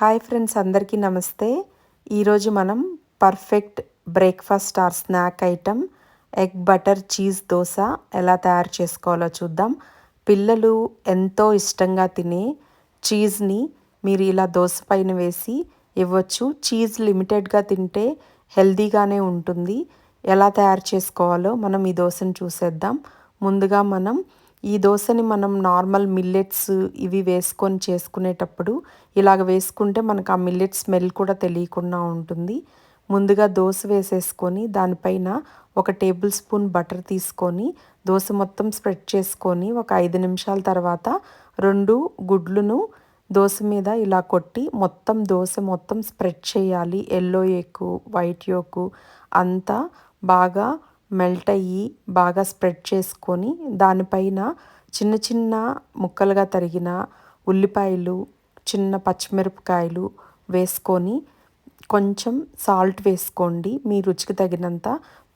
Hi friends అందరికీ నమస్తే. ఈరోజు మనం perfect breakfast or snack item egg butter cheese dosa ఎలా తయారు చేసుకోవాలో చూద్దాం. పిల్లలు ఎంతో ఇష్టంగా తినే చీజ్ని మీరు ఇలా దోశ పైన వేసి ఇవ్వచ్చు. చీజ్ లిమిటెడ్గా తింటే హెల్దీగానే ఉంటుంది. ఎలా తయారు చేసుకోవాలో మనం ఈ దోశను చూసేద్దాం. ముందుగా మనం ఈ దోశని మనం నార్మల్ మిల్లెట్స్ ఇవి వేసుకొని చేసుకునేటప్పుడు ఇలాగ వేసుకుంటే మనకు ఆ మిల్లెట్ స్మెల్ కూడా తెలియకుండా ఉంటుంది. ముందుగా దోశ వేసేసుకొని దానిపైన ఒక టేబుల్ స్పూన్ బటర్ తీసుకొని దోశ మొత్తం స్ప్రెడ్ చేసుకొని ఒక ఐదు నిమిషాల తర్వాత రెండు గుడ్లను దోశ మీద ఇలా కొట్టి మొత్తం దోశ మొత్తం స్ప్రెడ్ చేయాలి. ఎల్లో ఎక్కు వైట్ యోకు అంతా బాగా మెల్ట్ అయ్యి బాగా స్ప్రెడ్ చేసుకొని దానిపైన చిన్న చిన్న ముక్కలుగా తరిగిన ఉల్లిపాయలు చిన్న పచ్చిమిరపకాయలు వేసుకొని కొంచెం సాల్ట్ వేసుకోండి. మీ రుచికి తగినంత.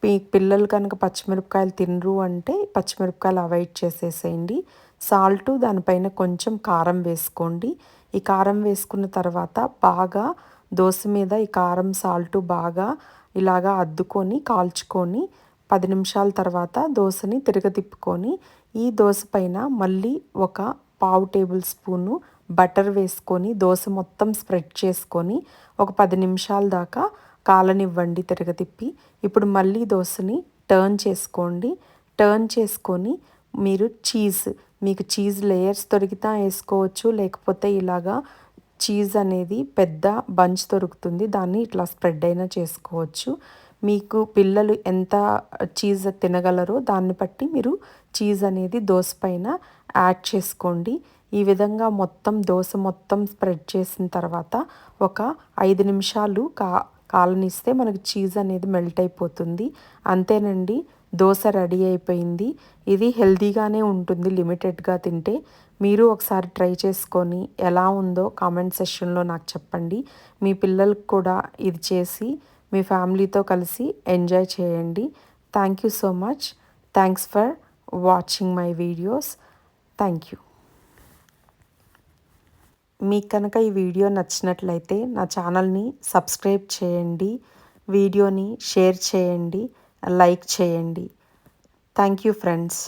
మీ పిల్లలు కనుక పచ్చిమిరపకాయలు తినరు అంటే పచ్చిమిరపకాయలు అవాయిడ్ చేసేసేయండి. సాల్ట్ దానిపైన కొంచెం కారం వేసుకోండి. ఈ కారం వేసుకున్న తర్వాత బాగా దోశ మీద ఈ కారం సాల్ట్ బాగా ఇలాగా అద్దుకొని కాల్చుకొని పది నిమిషాల తర్వాత దోశని తిరగతిప్పుకొని ఈ దోశ పైన మళ్ళీ ఒక పావు టేబుల్ స్పూను బటర్ వేసుకొని దోశ మొత్తం స్ప్రెడ్ చేసుకొని ఒక పది నిమిషాల దాకా కాలనివ్వండి తిరగతిప్పి. ఇప్పుడు మళ్ళీ దోశని టర్న్ చేసుకోండి. టర్న్ చేసుకొని మీరు చీజ్ మీకు చీజ్ లేయర్స్ దొరికితే వేసుకోవచ్చు. లేకపోతే ఇలాగా చీజ్ అనేది పెద్ద బంచ్ దొరుకుతుంది. దాన్ని ఇట్లా స్ప్రెడ్ అయినా చేసుకోవచ్చు. మీకు పిల్లలు ఎంత చీజ్ తినగలరో దాన్ని బట్టి మీరు చీజ్ అనేది దోశ పైన యాడ్ చేసుకోండి. ఈ విధంగా మొత్తం దోశ మొత్తం స్ప్రెడ్ చేసిన తర్వాత ఒక ఐదు నిమిషాలు కా కాలనిస్తే మనకు చీజ్ అనేది మెల్ట్ అయిపోతుంది. అంతేనండి దోశ రెడీ అయిపోయింది. ఇది హెల్తీగానే ఉంటుంది లిమిటెడ్గా తింటే. మీరు ఒకసారి ట్రై చేసుకొని ఎలా ఉందో కామెంట్ సెషన్లో నాకు చెప్పండి. మీ పిల్లలకు కూడా ఇది చేసి మీ ఫ్యామిలీతో కలిసి ఎంజాయ్ చేయండి. Thank you so much thanks for watching my videos thank you మీకు కనుక ఈ వీడియో నచ్చినట్లయితే నా ఛానల్ని సబ్స్క్రైబ్ చేయండి. వీడియోని షేర్ చేయండి. లైక్ చేయండి. Thank you friends